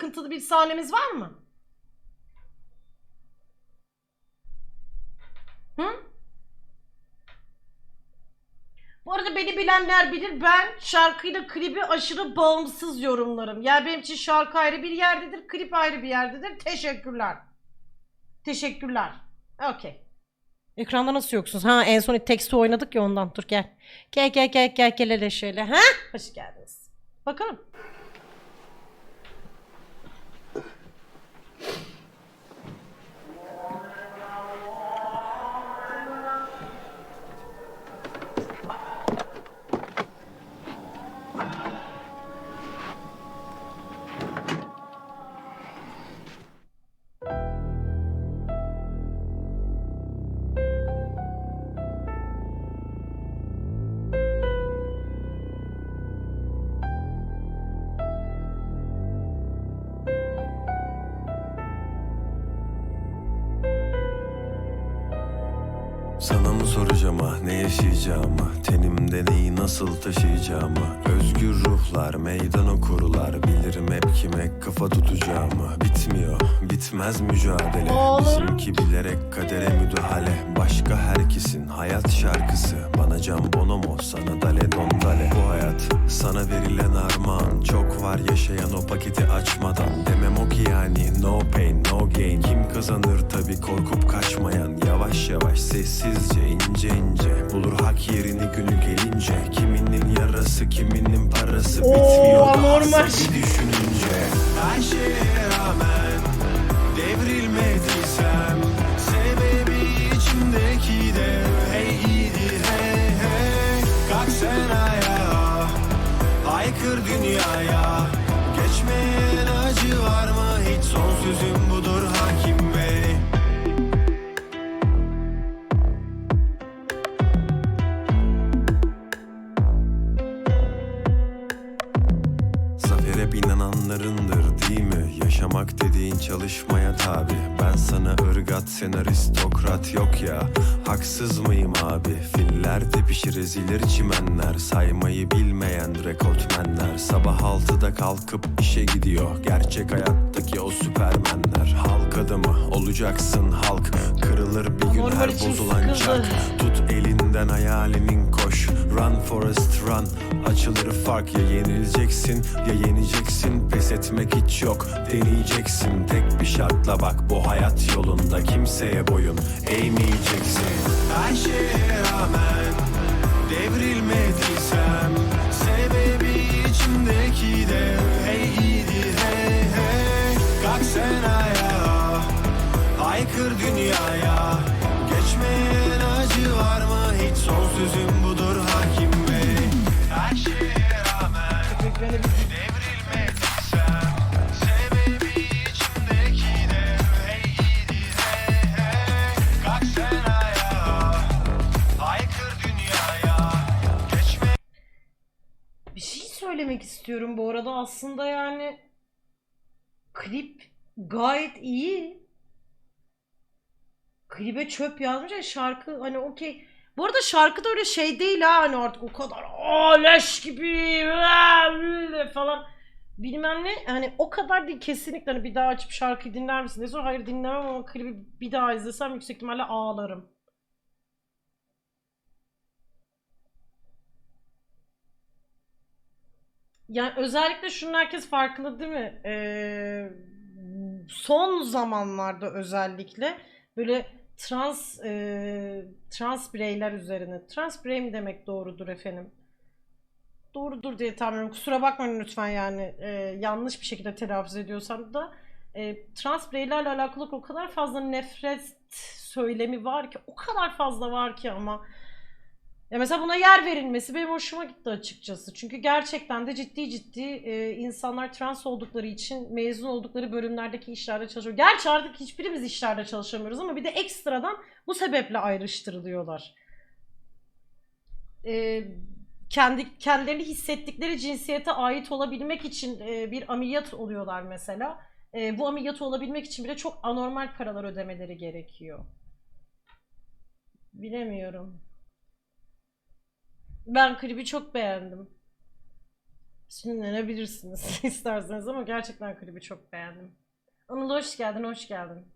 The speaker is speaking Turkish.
sıkıntılı bir sahnemiz var mı? Hı? Bu arada beni bilenler bilir ben şarkıyla klibi aşırı bağımsız yorumlarım. Yani benim için şarkı ayrı bir yerdedir, klip ayrı bir yerdedir. Teşekkürler. Teşekkürler. Okey. Ekranda nasıl yoksunuz? Ha en son teksti oynadık ya ondan. Dur gel. Gel gel gel gel gel hele şöyle. Ha? Hoş geldiniz. Bakalım. Mı soracağım ah ne yaşayacağımı Tenimde neyi nasıl taşıyacağımı. Özgür ruhlar meydan okurlar Bilirim hep kime kafa tutacağımı. Bitmiyor bitmez mücadele Oğlum. Bizimki bilerek kadere müdahale. Başka herkesin hayat şarkısı Bana can bonomo sana dale don dale. Bu hayat sana verilen armağan. Çok var yaşayan o paketi açmadan. Demem o ki yani no pain no gain. Kim kazanır tabi korkup kaçmayan. Yavaş yavaş sessizce ince ince. Bulur hak yerini günü gelince. Kiminin yarası kiminin parası. Oo, Bitmiyor anormal. bir düşününce. Her dünyaya. Geçmeyen acı var mı? Hiç son sözüm budur Zafere inananlarındır değil mi? Yaşamak dediğin çalışmaya tabi. Ben sana ırgat sen aristokrat yok ya. Haksız mıyım abi? Filler tepişir ezilir çimenler. Saymayı bilmeyen rekortmenler. Sabah altıda kalkıp işe gidiyor. Gerçek hayattaki o süpermenler. Halk adamı olacaksın halk. Kırılır bir gün her bozulan çark Tut elinden hayalinin koş. Run Forest run. Açılır fark ya yenileceksin ya yeneceksin Etmek hiç yok. Deneyeceksin Tek bir şartla bak bu hayat yolunda Kimseye boyun eğmeyeceksin. Her şeye rağmen devrilmediysem Sebebi içimdeki de hey gidi hey hey. Kalk sen ayağa Haykır dünyaya. Geçmeyen acı var mı? Hiç son sözüm söylemek istiyorum bu arada aslında yani klip gayet iyi. Klibe çöp yazmış ya şarkı hani okey. Bu arada şarkı da öyle şey değil ha hani artık o kadar "Aa, leş gibi falan bilmem ne hani o kadar değil kesinlikle hani bir daha açıp şarkıyı dinler misin diye sor. Hayır dinlemem ama klibi bir daha izlesem yüksek ihtimalle ağlarım. Yani özellikle şunun herkes farkında değil mi? Ee, son zamanlarda özellikle böyle trans e, trans bireyler üzerine trans birey mi demek doğrudur efendim? Doğrudur diye tahmin ediyorum. Kusura bakmayın lütfen yani e, yanlış bir şekilde telaffuz ediyorsam da e, trans bireylerle alakalı o kadar fazla nefret söylemi var ki o kadar fazla var ki ama ya mesela buna yer verilmesi benim hoşuma gitti açıkçası. Çünkü gerçekten de ciddi ciddi e, insanlar trans oldukları için mezun oldukları bölümlerdeki işlerde çalışıyor. Gerçi artık hiçbirimiz işlerde çalışamıyoruz ama bir de ekstradan bu sebeple ayrıştırılıyorlar. E, kendi kendilerini hissettikleri cinsiyete ait olabilmek için e, bir ameliyat oluyorlar mesela. E, bu ameliyatı olabilmek için bile çok anormal paralar ödemeleri gerekiyor. Bilemiyorum. Ben klibi çok beğendim. sinirlenebilirsiniz isterseniz ama gerçekten klibi çok beğendim. Anıl hoş geldin, hoş geldin.